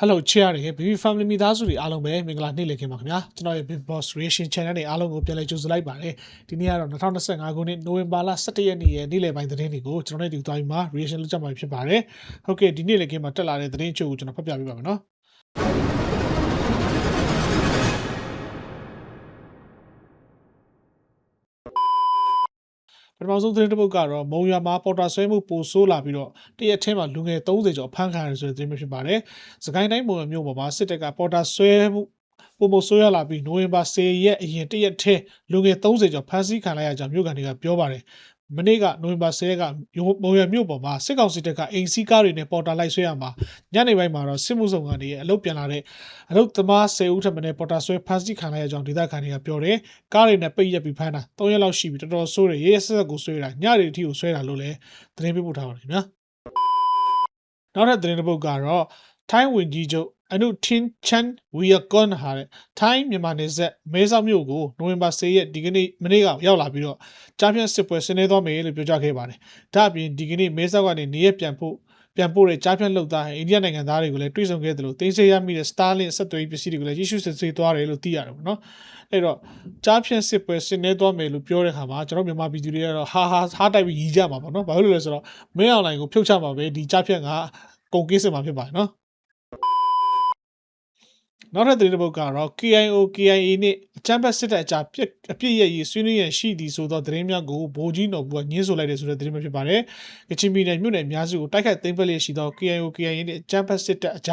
Hello ချစ်ရတဲ့ Baby Family မိသားစုတွေအားလုံးပဲမင်္ဂလာနေ့လည်ခင်ပါခင်ဗျာကျွန်တော်ရဲ့ Big Boss Reaction Channel တွေအားလုံးကိုပြန်လည်ကြိုဆိုလိုက်ပါတယ်ဒီနေ့ကတော့2025ခုနှစ်နိုဝင်ဘာလ17ရက်နေ့ရဲ့နေ့လည်ပိုင်းသတင်းတွေကိုကျွန်တော်တို့ဒီတိုင်းမှာ reaction လုပ်ကြမှာဖြစ်ပါတယ်ဟုတ်ကဲ့ဒီနေ့လည်ခင်မှာတက်လာတဲ့သတင်းအချို့ကိုကျွန်တော်ဖတ်ပြပေးပါမယ်နော် ပထမဆုံးသတင်းတစ်ပုဒ်ကတော့မုံရွာမှာပေါ်တာဆွဲမှုပိုဆိုးလာပြီးတော့တရက်ထဲမှာလူငယ်30ကျော်ဖမ်းခံရတယ်ဆိုတဲ့သတင်းမျိုးဖြစ်ပါတယ်။စကိုင်းတိုင်းမုံရွာမြို့ပေါ်မှာစစ်တပ်ကပေါ်တာဆွဲမှုပုံမဆိုးရလာပြီးနိုဝင်ဘာ10ရက်အရင်တရက်ထဲလူငယ်30ကျော်ဖမ်းဆီးခံလိုက်ရကြောင်းမြို့ကန်တွေကပြောပါတယ်။ မနေ့ကနိုဝင်ဘာ10ရက်ကမုံရွာမြို့ပေါ်မှာစစ်ကောင်စီတပ်ကအိမ်စီးကားတွေနဲ့ပေါ်တာလိုက်ဆွဲရမှာညနေပိုင်းမှာတော့စစ်မှုဆောင်ကနေအလုတ်ပြန်လာတဲ့အလုတ်သမား10ဦးထပ်မံပေါ်တာဆွဲဖမ်းဆီးခံလိုက်ရကြောင်းဒေသခံတွေကပြောတယ်။ကားတွေနဲ့ပိတ်ရက်ပြီးဖမ်းတာ3ရက်လောက်ရှိပြီတော်တော်ဆိုးတယ်ရဲရဲဆက်ဆက်ကိုဆွဲတာညတွေအထိကိုဆွဲတာလို့လည်းသတင်းပေးပို့ထားပါတယ်ခင်ဗျာ။နောက်ထပ်သတင်းတစ်ပုဒ်ကတော့ထိုင်းဝင်ကြီးချုပ် အနုထင်းချန်ဝီယကွန်ဟာတဲ့ထိုင်းမြန်မာနယ်စပ်မဲဆောက်မြို့ကိုနိုဝင်ဘာ10ရက်ဒီကနေ့မနေ့ကရောက်လာပြီးတော့ကြားဖြတ်စစ်ပွဲဆင်းနေသွားမယ်လို့ပြောကြားခဲ့ပါတယ်။ဒါ့အပြင်ဒီကနေ့မဲဆောက်ကနေနေရပြန်ဖို့ပြန်ပို့တဲ့ကြားဖြတ်လှုပ်သားအိန္ဒိယနိုင်ငံသားတွေကိုလည်းတွေ့ဆုံခဲ့တယ်လို့သိစေရမိတဲ့ Starlink ဆက်သွယ်ရေးပစ္စည်းတွေကိုလည်းရရှိစစ်ဆေးသွားတယ်လို့သိရတယ်ပေါ့နော်။အဲ့တော့ကြားဖြတ်စစ်ပွဲဆင်းနေသွားမယ်လို့ပြောတဲ့ခါမှာကျွန်တော်မြန်မာပြည်သူတွေကတော့ဟာဟာဟာတိုက်ပြီးညီကြမှာပေါ့နော်။ဘာလို့လဲဆိုတော့မင်းအွန်လိုင်းကိုဖြုတ်ချမှာပဲဒီကြားဖြတ်ကကုန်ကိစ္စမှာဖြစ်ပါတယ်နော်။ နောက်ထပ်သတင်းတစ်ပုဒ်ကတော့ KIO KIA နဲ့အချမ်းဘတ်စစ်တပ်အကြပြစ်အပြစ်ရရေးဆွေးနွေးရန်ရှိသည်ဆိုသောသတင်းများကိုဗိုလ်ကြီးတော်ဘူးကညှင်းဆိုလိုက်တယ်ဆိုတဲ့သတင်းပဲဖြစ်ပါတယ်။ကချင်ပြည်နယ်မြို့နယ်အများစုကိုတိုက်ခိုက်သိမ်းပိုက်လျက်ရှိသော KIO KIA နဲ့အချမ်းဘတ်စစ်တပ်အကြ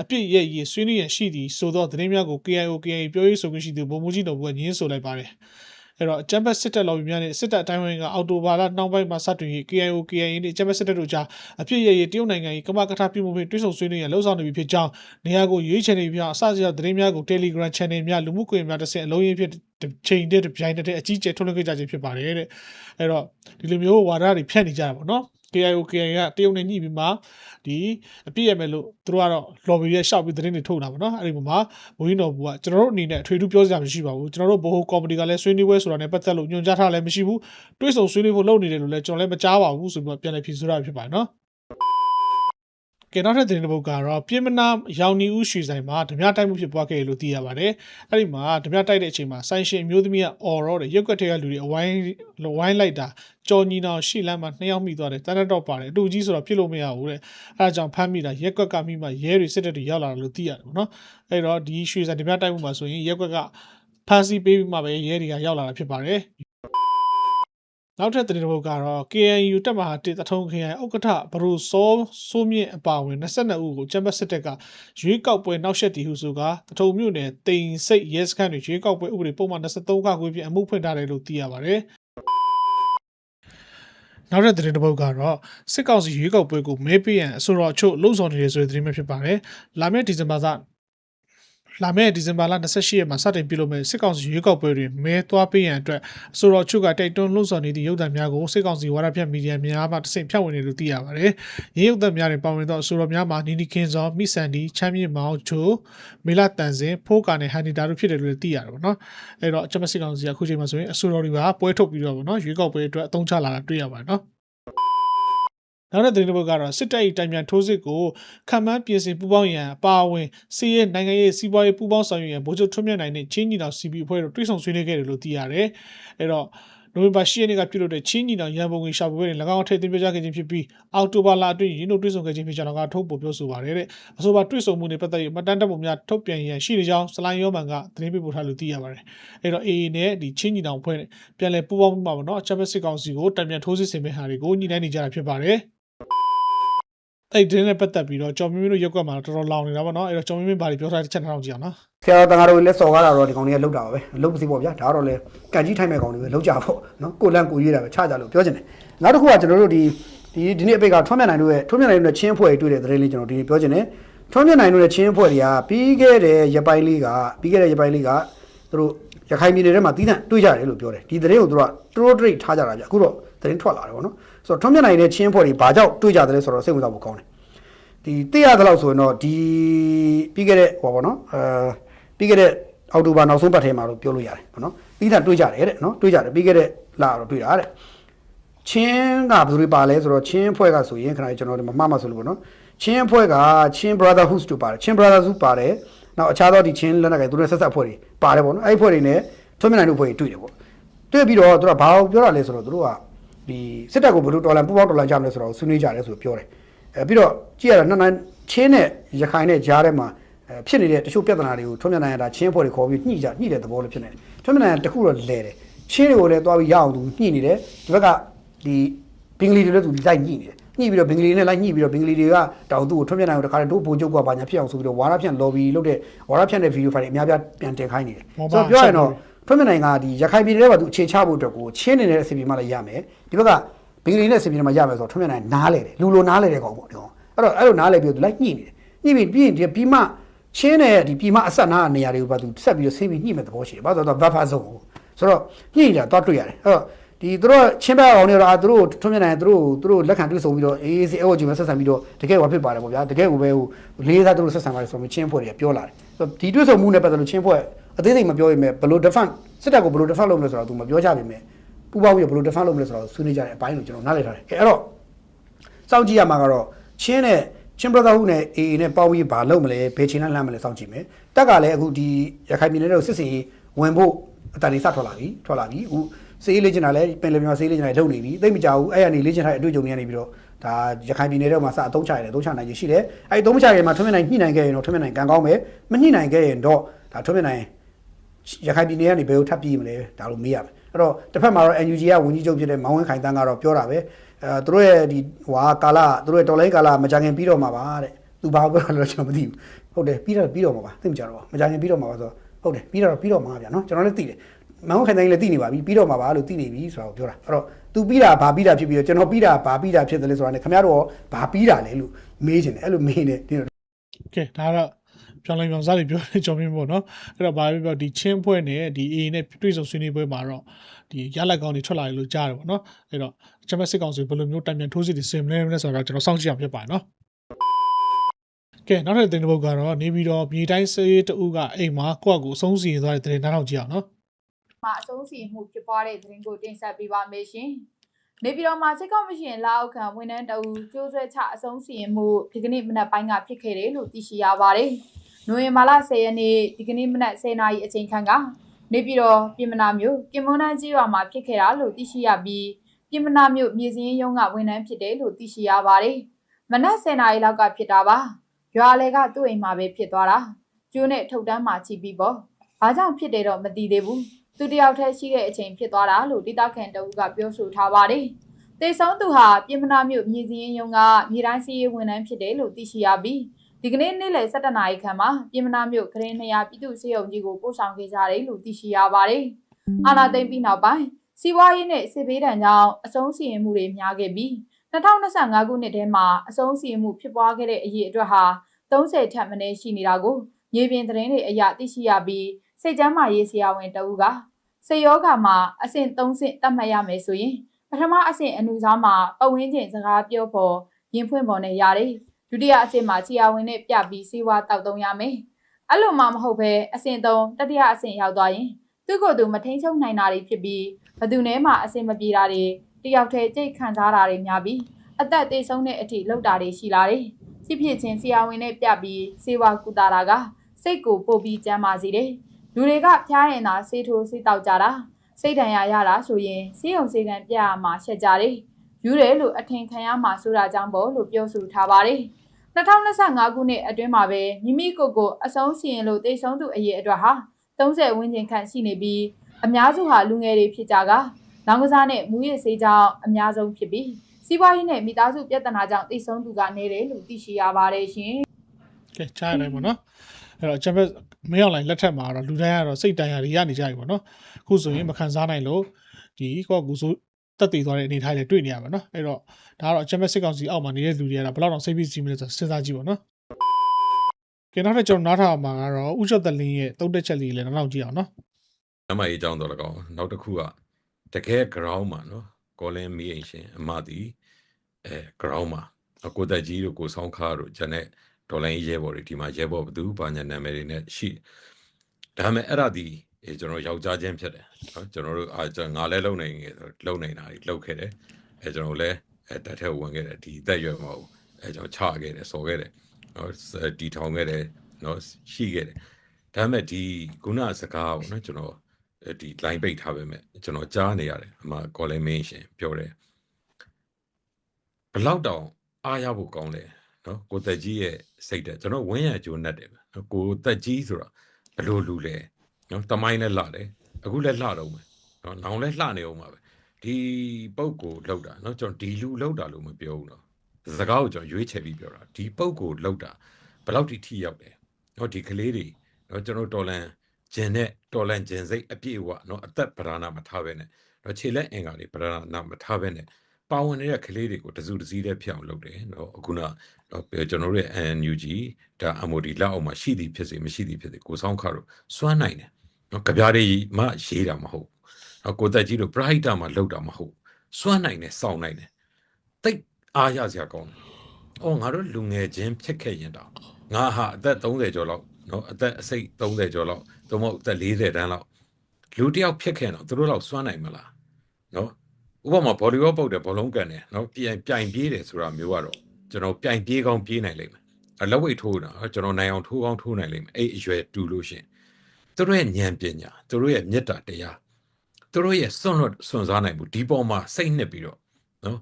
အပြစ်ရရေးဆွေးနွေးရန်ရှိသည်ဆိုသောသတင်းများကို KIO KIA ပြောရေးဆိုခွင့်ရှိသူဗိုလ်မှူးကြီးတော်ဘူးကညှင်းဆိုလိုက်ပါတယ်။ အဲ့တော့ဂျမ်ဘတ်စစ်တပ်လော်ဘီများနဲ့စစ်တပ်အတိုင်းဝိုင်းကအော်တိုဘာလနှောင်းပိုင်းမှာစတင်ပြီး KIO KIA နဲ့ဂျမ်ဘတ်စစ်တပ်တို့ကြားအဖြစ်ရရတရုတ်နိုင်ငံ၏ကမကထပြုမှုဖြင့်တွဲဆုံဆွေးနွေးရန်လှုံ့ဆော်နေပြီဖြစ်ကြောင်းနေရာကိုရွေးချယ်နေပြီးအစစရောက်သတင်းများကို Telegram Channel များလူမှုကွန်ရက်များတစ်ဆင့်အလုံးရင်းဖြစ်ချိန်တဲ့ပြိုင်တဲ့အကြီးကျယ်ထုတ်လွှင့်ခဲ့ကြခြင်းဖြစ်ပါတယ်တဲ့အဲ့တော့ဒီလိုမျိုးဝါဒတွေဖြန့်နေကြတာပေါ့နော် KIO KIA ကတရုတ်နဲ့ညှိပြီးမှဒီအပြည့်ရမယ်လို့သူတို့ကတော့ lobby ရဲ့ရှောက်ပြီးသတင်းတွေထုတ်တာပေါ့နော်အဲ့ဒီမှာဘိုးကြီးတော်ဘူးကကျွန်တော်တို့အနေနဲ့အထွေထူးပြောစရာမရှိပါဘူးကျွန်တော်တို့ဘိုးကော်မတီကလည်းဆွေးနွေးပွဲဆိုတာနဲ့ပတ်သက်လို့ညွှန်ကြားထားလည်းမရှိဘူးတွေးဆုံဆွေးနွေးဖို့လုပ်နေတယ်လို့လည်းကျွန်တော်လည်းမကြားပါဘူးဆိုပြီးတော့ပြန်လည်ဖြေဆိုရဖြစ်ပါတယ်နော် ကဲနောက်ထပ်သတင်းတစ်ပုဒ်ကတော့ပြင်းမနာရောင်နီဦးရွှေဆိုင်မှာဓမြတိုက်မှုဖြစ်ပွားခဲ့တယ်လို့သိရပါတယ်။အဲ့ဒီမှာဓမြတိုက်တဲ့အချိန်မှာဆိုင်ရှင်မျိုးသမီးကအော်ရောတဲ့ရုပ်ကထဲကလူတွေအဝိုင်းဝိုင်းလိုက်တာကြော်ညီနောင်ရှေ့လမ်းမှာနှစ်ယောက်မိသွားတယ်တန်းတော့ပါတယ်အတူကြီးဆိုတော့ဖြစ်လို့မရဘူးတဲ့။အဲဒါကြောင့်ဖမ်းမိတာရက်ကွက်ကမိမှရဲတွေစစ်တပ်တွေရောက်လာတယ်လို့သိရတယ်ပေါ့နော်။အဲ့တော့ဒီရွှေဆိုင်ဓမြတိုက်မှုမှာဆိုရင်ရက်ကွက်ကဖမ်းဆီးပေးပြီးမှပဲရဲတွေကရောက်လာတာဖြစ်ပါတယ်။ နောက်ထပ်သတင်းတစ်ပုဒ်ကတော့ KNU တပ်မဟာတစ်တထုံခရိုင်ဥက္ကဋ္ဌဘရူစောစိုးမြင့်အပါအဝင်22ဦးကိုချမ်ဘတ်စစ်တပ်ကရွေးကောက်ပွဲနောက်ဆက်တည်ဟုဆိုကတထုံမြို့နယ်တိန်စိတ်ရဲစခန်းတွင်ရွေးကောက်ပွဲဥပဒေပုံမှန်23ကခွေဖြင့်အမှုဖွင့်ထားတယ်လို့သိရပါတယ်နောက်တဲ့သတင်းတစ်ပုဒ်ကတော့စစ်ကောင်စီရွေးကောက်ပွဲကိုမဲပေးရန်အဆိုတော်အချို့လှုံ့ဆော်နေတယ်ဆိုတဲ့သတင်းပဲဖြစ်ပါတယ်။လာမယ့်ဒီဇင်ဘာလ လာမယ့်ဒီဇင်ဘာလ28ရက်မှာစတင်ပြုလုပ်မယ့်စစ်ကောင်စီရွေးကောက်ပွဲတွင်မဲသွားပေးရန်အတွက်အဆိုတော်ချုပ်ကတိုက်တွန်းလှုံ့ဆော်နေသည့်ရုပ်သံများကိုစစ်ကောင်စီဝါဒဖြန့်မီဒီယာများမှတဆင့်ဖြန့်ဝေနေလို့သိရပါတယ်။ရင်းရုပ်သံများတွင်ပါဝင်သောအဆိုတော်များမှာနီနီကင်းစောမိဆန်ဒီချမ်းမြေမောင်ချိုမေလာတန်စင်ဖိုးကာနဲ့ဟန်နီတာတို့ဖြစ်တယ်လို့လည်းသိရတယ်ပေါ့နော်။အဲ့တော့အချက်မစစ်ကောင်စီကအခုချိန်မှာဆိုရင်အဆိုတော်တွေကပွဲထုတ်ပြီးတော့ပေါ့နော်ရွေးကောက်ပွဲအတွက်အသုံးချလာတာတွေ့ရပါတယ်နော်။ နောက်တဲ့သတင်းတစ်ပုဒ်ကတော့စစ်တပ်၏တိုင်ပြန်ထိုးစစ်ကိုခံမှန်းပြင်ဆင်ပူးပေါင်းရန်အပါအဝင်စီးရဲနိုင်ငံရေးစီးပွားရေးပူးပေါင်းဆောင်ရွက်ရန်ဗိုလ်ချုပ်ထွန်းမြတ်နိုင်နဲ့ချင်းညီတော် CP အဖွဲ့တို့တွဲဆောင်ဆွေးနွေးခဲ့တယ်လို့သိရတယ်။အဲ့တော့နိုဝင်ဘာ10ရက်နေ့ကပြုလုပ်တဲ့ချင်းညီတော်ရန်ပုံငွေရှာဖွေပွဲတွင်၎င်းထိပ်သိမ်းပြောကြားခဲ့ခြင်းဖြစ်ပြီးအောက်တိုဘာလအတွင်းရင်းတို့တွဲဆောင်ခဲ့ခြင်းဖြစ်ကြောင်းကထုတ်ပေါ်ပြောဆိုပါတယ်တဲ့အဆိုပါတွဲဆောင်မှုနဲ့ပတ်သက်ပြီးမှတ်တမ်းတပ်ပုံများထုတ်ပြန်ရန်ရှိနေကြောင်းစလိုင်းယောမန်ကသတင်းပေးပို့ထားလို့သိရပါတယ်။အဲ့တော့ AA နဲ့ဒီချင်းညီတော်အဖွဲ့နဲ့ပြန်လည်ပူးပေါင်းမှုမှာပေါ့နော်အချက်ပဲစစ်ကောင်စီကိုတိုင်ပြန်ထိုးစစ်ဆင်မဲ့ဟာတွေကိုညှိနှိုင်းနေကြတာဖြစ်ပါတယ်။ အဲ့ဒီနဲ့ပတ်သက်ပြီးတော့ကျော်မင်းမင်းတို့ရက်ကွက်မှာတော်တော်လောင်နေတာပေါ့နော်အဲ့တော့ကျော်မင်းမင်းဘာတွေပြောထားတဲ့ချက်ထောင်ကြည့်အောင်နော်ဆရာတော်တန်ဃာတော်ကြီးလည်းစော်ကားတာတော့ဒီကောင်တွေကလောက်တာပါပဲလောက်ပါစီပေါ့ဗျာဒါတော့လေကန်ကြီးထိုက်မဲ့ကောင်တွေပဲလောက်ကြပေါ့နော်ကိုလန့်ကိုရေးတာပဲချကြလို့ပြောချင်တယ်နောက်တစ်ခုကကျွန်တော်တို့ဒီဒီဒီနေ့အပိတ်ကထွန်းမြတ်နိုင်တို့ရဲ့ထွန်းမြတ်နိုင်တို့ရဲ့ချင်းဖွဲ့တွေတွေ့တဲ့သတင်းလေးကျွန်တော်ဒီနေ့ပြောချင်တယ်ထွန်းမြတ်နိုင်တို့ရဲ့ချင်းဖွဲ့တွေကပြီးခဲ့တဲ့ရပိုင်းလေးကပြီးခဲ့တဲ့ရပိုင်းလေးကသူတို့ရခိုင်ပြည်နယ်ထဲမှာတီးသန့်တွေ့ကြတယ်လို့ပြောတယ်ဒီသတင်းကိုသူတို့ကတူရိုဒရိတ်ထားကြတာဗျအခုတော့သတင်းထွက်လာတယ်ပေါ့နော် ဆိုတော့ထွန်းမြတ်နိုင်တဲ့ချင်းဖွဲ့တွေဘာကြောင့်တွေ့ကြတယ်လဲဆိုတော့စိတ်ဝင်စားဖို့ကောင်းတယ်ဒီသိရသလောက်ဆိုရင်တော့ဒီပြီးခဲ့တဲ့ဟောပါတော့အဲပြီးခဲ့တဲ့အောက်တိုဘာနောက်ဆုံးပတ်ထဲမှာတော့ပြောလို့ရတယ်ပေါ့နော်ပြီးတာတွေးကြတယ်တဲ့နော်တွေးကြတယ်ပြီးခဲ့တဲ့လတော့တွေးတာတဲ့ချင်းကဘယ်သူတွေပါလဲဆိုတော့ချင်းဖွဲ့ကဆိုရင်ခဏကျွန်တော်ဒီမှာမှတ်မှဆိုလို့ပေါ့နော်ချင်းအဖွဲ့ကချင်း brotherhood တို့ပါတယ်ချင်း brotherhood ပါတယ်နောက်အခြားသောဒီချင်းလက်နက်ကိုင်သူတို့ဆက်ဆက်အဖွဲ့တွေပါတယ်ပေါ့နော်အဲ့ဒီအဖွဲ့တွေနဲ့ထွန်းမြတ်နိုင်တို့အဖွဲ့တွေတွေ့တယ်ပေါ့တွေ့ပြီးတော့သူတို့ကဘာကိုပြောတာလဲဆိုတော့သူတို့က ဒီစစ်တပ်ကိုဘယ်လိုတော်လန်ပူပေါင်းတော်လန်ကြမလဲဆိုတော့ဆွေးနွေးကြတယ်ဆိုပြောတယ်အဲပြီးတော့ကြည့်ရတာနှစ်နိုင်ချင်းနဲ့ရခိုင်နဲ့ကြားထဲမှာအဲဖြစ်နေတဲ့တချို့ပြဿနာတွေကိုထွန်းမြတ်နိုင်ကဒါချင်းအဖွဲ့တွေခေါ်ပြီးညှိကြညှိတဲ့သဘောလေးဖြစ်နေတယ်ထွန်းမြတ်နိုင်ကတခုတော့လဲတယ်ချင်းတွေကိုလည်းသွားပြီးရအောင်သူညှိနေတယ်ဒီဘက်ကဒီဘင်္ဂလီတွေလည်းသူလိုက်ညှိနေတယ်ညှိပြီးတော့ဘင်္ဂလီနဲ့လိုက်ညှိပြီးတော့ဘင်္ဂလီတွေကတောင်သူ့ကိုထွန်းမြတ်နိုင်ကိုတခါတည်းတို့ဘိုးချုပ်ကဘာညာဖြစ်အောင်ဆိုပြီးတော့ဝါရဖြန့် lobby လုပ်တဲ့ဝါရဖြန့်တဲ့ video file တွေအများပြပြန်တင်ခိုင်းနေတယ်ဟောပါဆိုတော့ပြောရရင်တော့ ဆက်ပြီးထွန်းမြတ်နိုင်ကဒီရခိုင်ပြည်နယ်ကသူအခြေချဖို့အတွက်ကိုချင်းနေတဲ့အစီအစဉ်မှလည်းရမယ်ဒီဘက်ကဘင်္ဂလီနဲ့အစီအစဉ်မှရမယ်ဆိုတော့ထွန်းမြတ်နိုင်နားလေတယ်လူလိုနားလေတဲ့ကောင်ပေါ့ဒီကောင်အဲ့တော့အဲ့လိုနားလေပြီးတော့သူလိုက်ညှိနေတယ်ညှိပြီးပြီးရင်ဒီပြီးမှချင်းတဲ့ဒီပြီးမှအဆက်နားနေရာတွေကိုပါသူဆက်ပြီးတော့ဆေးပြီးညှိမဲ့သဘောရှိတယ်ဘာလို့လဲဆိုတော့ buffer zone ကိုဆိုတော့ညှိနေတာတော့တွေ့ရတယ်အဲ့တော့ဒီသူတို့ချင်းဘက်အောင်နေတော့အာသူတို့ထွန်းမြတ်နိုင်သူတို့သူတို့လက်ခံတွေ့ဆုံပြီးတော့အေးစီအောဂျီမှာဆက်ဆံပြီးတော့တကယ်ဟောဖြစ်ပါတယ်ပေါ့ဗျာတကယ်ကိုပဲဟိုလေးစားသူတို့ဆက်ဆံပါတယ်ဆိုတော့ချင်းဖွဲ့တွေကပြောလာတယ်ဆိုတော့ဒီတွေ့ဆုံမှုနဲ့ပတ်သက်လို့ချင်းဖွဲ့ အသေးစိတ်မပြောရင်ပဲဘယ်လို defend စစ်တပ်ကိုဘယ်လို defend လုပ်မလဲဆိုတော့သူမပြောကြပါနဲ့ပူပေါင်းပြီးတော့ဘယ်လို defend လုပ်မလဲဆိုတော့ဆွေးနွေးကြတဲ့အပိုင်းကိုကျွန်တော်နားလည်ထားတယ်အဲအဲ့တော့စောင့်ကြည့်ရမှာကတော့ချင်းနဲ့ချင်း brotherhood နဲ့ AA နဲ့ပေါင်းပြီးဘာလုပ်မလဲဘယ်ချင်းနဲ့လှမ်းမလဲစောင့်ကြည့်မယ်တက်ကလည်းအခုဒီရခိုင်ပြည်နယ်တို့စစ်စင်ရေးဝင်ဖို့အတန်လေးစထွက်လာပြီထွက်လာပြီအခုစေးလေးချင်တာလည်းပင်လယ်မြန်မာစေးလေးချင်တာလည်းလုပ်နေပြီသိပ်မကြဘူးအဲ့ရနေလေးချင်ထားတဲ့အတွေ့အကြုံတွေကနေပြီးတော့ဒါရခိုင်ပြည်နယ်တို့မှာစအသုံးချရတယ်အသုံးချနိုင်ရရှိတယ်အဲ့ဒီအသုံးချရမှာထွန်းမြတ်နိုင်ညှိနိုင်ခဲ့ရင်တော့ထွန်းမြတ်နိုင်ကံကောင်းမယ်မညှိနိုင်ခဲ့ရင်တော့ဒါထွန်းမြတ်နိုင် ရခိုင်ပြည်နယ်ကနေဘယ်ကိုထပ်ပြေးမလဲဒါလို့မေးရမယ်အဲ့တော့တစ်ဖက်မှာတော့ NUG ကဝန်ကြီးချုပ်ဖြစ်တဲ့မောင်ဝင်းခိုင်တန်းကတော့ပြောတာပဲအဲသူတို့ရဲ့ဒီဟွာကာလသူတို့ရဲ့တော်လိုင်းကာလမကြခင်ပြီးတော့မှာပါတဲ့သူဘာပြောလဲကျွန်တော်မသိဘူးဟုတ်တယ်ပြီးတော့ပြီးတော့မှာပါသိမကြတော့မကြခင်ပြီးတော့မှာပါဆိုတော့ဟုတ်တယ်ပြီးတော့ပြီးတော့မှာဗျာနော်ကျွန်တော်လည်းသိတယ်မောင်ဝင်းခိုင်တန်းလည်းသိနေပါပြီပြီးတော့မှာပါလို့သိနေပြီဆိုတော့ပြောတာအဲ့တော့ तू ပြီးတာဘာပြီးတာဖြစ်ပြီးတော့ကျွန်တော်ပြီးတာဘာပြီးတာဖြစ်တယ်လဲဆိုတာ ਨੇ ခင်ဗျားတို့ရောဘာပြီးတာလဲလို့မေးချင်တယ်အဲ့လိုမေးနေဒီတော့ကဲဒါကတော့ ပြောင်းလဲပြောင်းစားတွေပြောနေကြောင်းပြပေါ့နော်အဲ့တော့ဘာပဲပြောဒီချင်းဖွဲ့နဲ့ဒီ A နဲ့တွေ့ဆုံဆွေးနွေးပွဲမှာတော့ဒီရလက်ကောင်းတွေထွက်လာတယ်လို့ကြားတယ်ပေါ့နော်အဲ့တော့ချမစစ်ကောင်စီဘယ်လိုမျိုးတိုင်ပြန်ထိုးစစ်တွေဆင်မလဲလဲဆိုတော့ကျွန်တော်စောင့်ကြည့်အောင်ဖြစ်ပါတယ်နော်ကဲနောက်ထပ်တင်တဲ့ဘုတ်ကတော့နေပြီးတော့မြေတိုင်းစေးတူကအိမ်မှာကိုယ့်အကူအဆုံးစီရင်သွားတဲ့တင်နားထောင်ကြည့်အောင်နော်မှာအဆုံးစီမှုဖြစ်ပွားတဲ့သတင်းကိုတင်ဆက်ပေးပါမယ်ရှင်။ နေပြည်တော်မှာစစ်ကောင်မရှင်လာအောက်ခံဝန်ထမ်းတအူကျိုးဆွဲချအဆုံးစီရင်မှုဒီကနေ့မနက်ပိုင်းကဖြစ်ခဲ့တယ်လို့သိရှိရပါတယ်။နိုဝင်ဘာလ10ရက်နေ့ဒီကနေ့မနက်10နာရီအချိန်ခန့်ကနေပြည်တော်ပြင်မနာမြို့ကင်မွန်တန်းကြီးရွာမှာဖြစ်ခဲ့တာလို့သိရှိရပြီးပြင်မနာမြို့မြေစင်းရုံးကဝန်ထမ်းဖြစ်တယ်လို့သိရှိရပါတယ်။မနက်10နာရီလောက်ကဖြစ်တာပါ။ရွာလေကသူ့အိမ်မှာပဲဖြစ်သွားတာ။ကျိုးနဲ့ထုတ်တန်းမှာချီပြီးပေါ့။ဘာကြောင့်ဖြစ်တယ်တော့မသိသေးဘူး။ သူတယောက်တည်းရှိတဲ့အချိန်ဖြစ်သွားတာလို့ဒေတာခန်တအူးကပြောဆိုထားပါတယ်။တေဆုံးသူဟာပြင်မနာမြို့မြေစည်းရင်ရုံကမြေတိုင်းစီရေးဝန်ထမ်းဖြစ်တယ်လို့သိရှိရပြီးဒီကနေ့နေ့လယ်7နာရီခန့်မှာပြင်မနာမြို့ခရင်200ပြည်သူ့စေယုံကြီးကိုပို့ဆောင်ခဲ့ကြတယ်လို့သိရှိရပါတယ်။အာနာသိမ့်ပြီးနောက်ပိုင်းစီးပွားရေးနဲ့စစ်ဘေးဒဏ်ကြောင့်အဆုံးစီရင်မှုတွေများခဲ့ပြီး2025ခုနှစ်ထဲမှာအဆုံးစီရင်မှုဖြစ်ပွားခဲ့တဲ့အရေးအတွက်ဟာ30ထက်မနည်းရှိနေတာကိုမြေပြင်သတင်းတွေအရသိရှိရပြီး စိတ်ကျမ်းမာရေးဆရာဝန်တဦးကစေယောဂါမှာအဆင့်3ဆင့်တတ်မှတ်ရမယ်ဆိုရင်ပထမအဆင့်အနုစားမှာပဝင်းကျင်စကားပြောဖို့ရင်ဖွင့်ပေါ်နဲ့ရတယ်ဒုတိယအဆင့်မှာခြေအဝင်နဲ့ပြပြီးစေဝါတောက်သုံးရမယ်အဲ့လိုမှမဟုတ်ပဲအဆင့်3တတိယအဆင့်ရောက်သွားရင်သူ့ကိုယ်သူမထိန်ချုပ်နိုင်တာတွေဖြစ်ပြီးဘယ်သူနဲ့မှအဆင်မပြေတာတွေတယောက်တည်းကြိတ်ခံစားတာတွေများပြီးအသက်သေးဆုံးတဲ့အထိလောက်တာတွေရှိလာတယ်ဖြစ်ဖြစ်ချင်းဆရာဝန်နဲ့ပြပြီးစေဝါကူတာတာကစိတ်ကိုပို့ပြီးကြမ်းပါစေတယ် လူတွေကဖျားရင်သာဆေးထိုးဆေးတောက်ကြတာစိတ်ဒဏ်ရာရတာဆိုရင်ဆေးရုံဆေးကန်ပြရမှာရှက်ကြတယ်ယူတယ်လို့အထင်ခံရမှာဆိုတာကြောင့်ပေါ့လို့ပြောဆိုထားပါတယ်2025ခုနှစ်အတွင်းမှာပဲမိမိကိုယ်ကိုအဆုံးစီရင်လို့တိတ်ဆုံးသူအရေးအတွက်ဟာ30ဝန်းကျင်ခန့်ရှိနေပြီးအများစုဟာလူငယ်တွေဖြစ်ကြကလောင်ကစားနဲ့မူရစ်ဆေးကြောင့်အများဆုံးဖြစ်ပြီးစီးပွားရေးနဲ့မိသားစုပြဿနာကြောင့်တိတ်ဆုံးသူကနေတယ်လို့သိရှိရပါတယ်ရှင်ကဲချားရတယ်ပေါ့နော်အဲ့တော့ချ မ်ပီယံမင်းအွန်လိုင်းလက်ထက်မှာတော့လူတိုင်းကတော့စိတ်တန်ရာတွေရနေကြပြီပေါ့နော်အခုဆိုရင်မခံစားနိုင်လို့ဒီကိုယ့်ကူဆိုတက်တည်သွားတဲ့အနေအထားတွေတွေ့နေရပါတော့အဲ့တော့ဒါကတော့ချမ်ပီယံစစ်ကောင်စီအောက်မှာနေတဲ့လူတွေကတော့ဘယ်လောက်တော့စိတ်ဖိစီးမလဲဆိုစဉ်းစားကြည့်ပေါ့နော်ကဲနောက်တစ်ကျွန်တော်နားထောင်မှာကတော့ဥချတ်တလင်းရဲ့တုတ်တက်ချက်လေးလည်းနောက်ကြည့်အောင်နော်အမကြီးအကြောင်းတော့လကောင်းနောက်တစ်ခုကတကယ် ground မှာနော်ကောလင်းမီးအိမ်ရှင်အမတီအဲ ground မှာအကိုတက်ကြီးတို့ကိုဆောင်းခါတို့ဂျန်နဲ့ ဒေါ်လိုင်းရဲဘော်တွေဒီမှာရဲဘော်ဘသူဘာညာနာမည်တွေနဲ့ရှိဒါပေမဲ့အဲ့ဒါဒီအဲကျွန်တော်ယောက်ျားချင်းဖြစ်တယ်နော်ကျွန်တော်တို့အာကျွန်တော်ငါလည်းလုံနိုင်ငယ်ဆိုလုံနိုင်တာတွေလုံခဲ့တယ်အဲကျွန်တော်လည်းအဲတက်ထဲဝင်ခဲ့တယ်ဒီအသက်ရွယ်မဟုတ်အဲအဲကျွန်တော်ချခဲ့တယ်စော်ခဲ့တယ်နော်တီထောင်ခဲ့တယ်နော်ရှိခဲ့တယ်ဒါပေမဲ့ဒီခုနစကားပေါ့နော်ကျွန်တော်ဒီ line ပိတ်ထားပဲမဲ့ကျွန်တော်ကြားနေရတယ်အမ calling mention ပြောတယ်ဘလောက်တောင်အားရဖို့ကောင်းလဲ နော်ကိုသက်ကြီးရဲ့စိတ်တဲ့ကျွန်တော်ဝင်းရကြိုးနဲ့တယ်ပဲနော်ကိုသက်ကြီးဆိုတာဘလို့လူလဲနော်တမိုင်းလည်းလှတယ်အခုလည်းလှတော့မယ်နော်နောင်လည်းလှနေအောင်ပါပဲဒီပုံကိုလောက်တာနော်ကျွန်တော်ဒီလူလောက်တာလို့မပြောဘူးနော်စကားကိုကျွန်တော်ရွေးချယ်ပြီးပြောတာဒီပုံကိုလောက်တာဘယ်လောက်ထိထိရောက်တယ်နော်ဒီကလေးတွေနော်ကျွန်တော်တော်လန်ဂျင်နဲ့တော်လန်ဂျင်စိတ်အပြည့်အဝနော်အသက်ပဓာနာမထားပဲနဲ့နော်ခြေလက်အင်္ဂါတွေပဓာနာမထားပဲနဲ့ ပါဝင်နေတဲ့ကလေးတွေကိုတစုတစည်းတည်းဖြစ်အောင်လုပ်တယ်နော်အခုနနော်ပြောကျွန်တော်တို့ရဲ့ NUG ဒါ MOD လက်အောက်မှာရှိသည်ဖြစ်စေမရှိသည်ဖြစ်စေကိုဆောင်ခါတို့စွမ်းနိုင်တယ်နော်ကြပြားတွေမှရေးတာမဟုတ်ဘူးနော်ကိုတက်ကြီးတို့ bright မှာလောက်တာမဟုတ်ဘူးစွမ်းနိုင်တယ်စောင့်နိုင်တယ်တိတ်အားရစရာကောင်းတယ်အော်ငါတို့လူငယ်ချင်းဖြစ်ခဲ့ရင်တော့ငါဟာအသက်30ကျော်လောက်နော်အသက်အစိတ်30ကျော်လောက်သို့မဟုတ်အသက်40တန်းလောက်လူတစ်ယောက်ဖြစ်ခဲ့တော့သူတို့လောက်စွမ်းနိုင်မလားနော် ဥပမာဗော်လီဘောပုတ်တယ်ဘောလုံးကန်တယ်နော်ပြိုင်ပြိုင်ပြေးတယ်ဆိုတာမျိုးကတော့ကျွန်တော်ပြိုင်ပြေးကောင်းပြေးနိုင်လိမ့်မယ်အလက်ဝိတ်ထိုးတာကျွန်တော်နိုင်အောင်ထိုးကောင်းထိုးနိုင်လိမ့်မယ်အဲ့အရွယ်တူလို့ရှရင်သူတို့ရဲ့ဉာဏ်ပညာသူတို့ရဲ့မေတ္တာတရားသူတို့ရဲ့စွန့်လွတ်စွန့်စားနိုင်မှုဒီပေါ်မှာစိတ်နှစ်ပြီးတော့နော်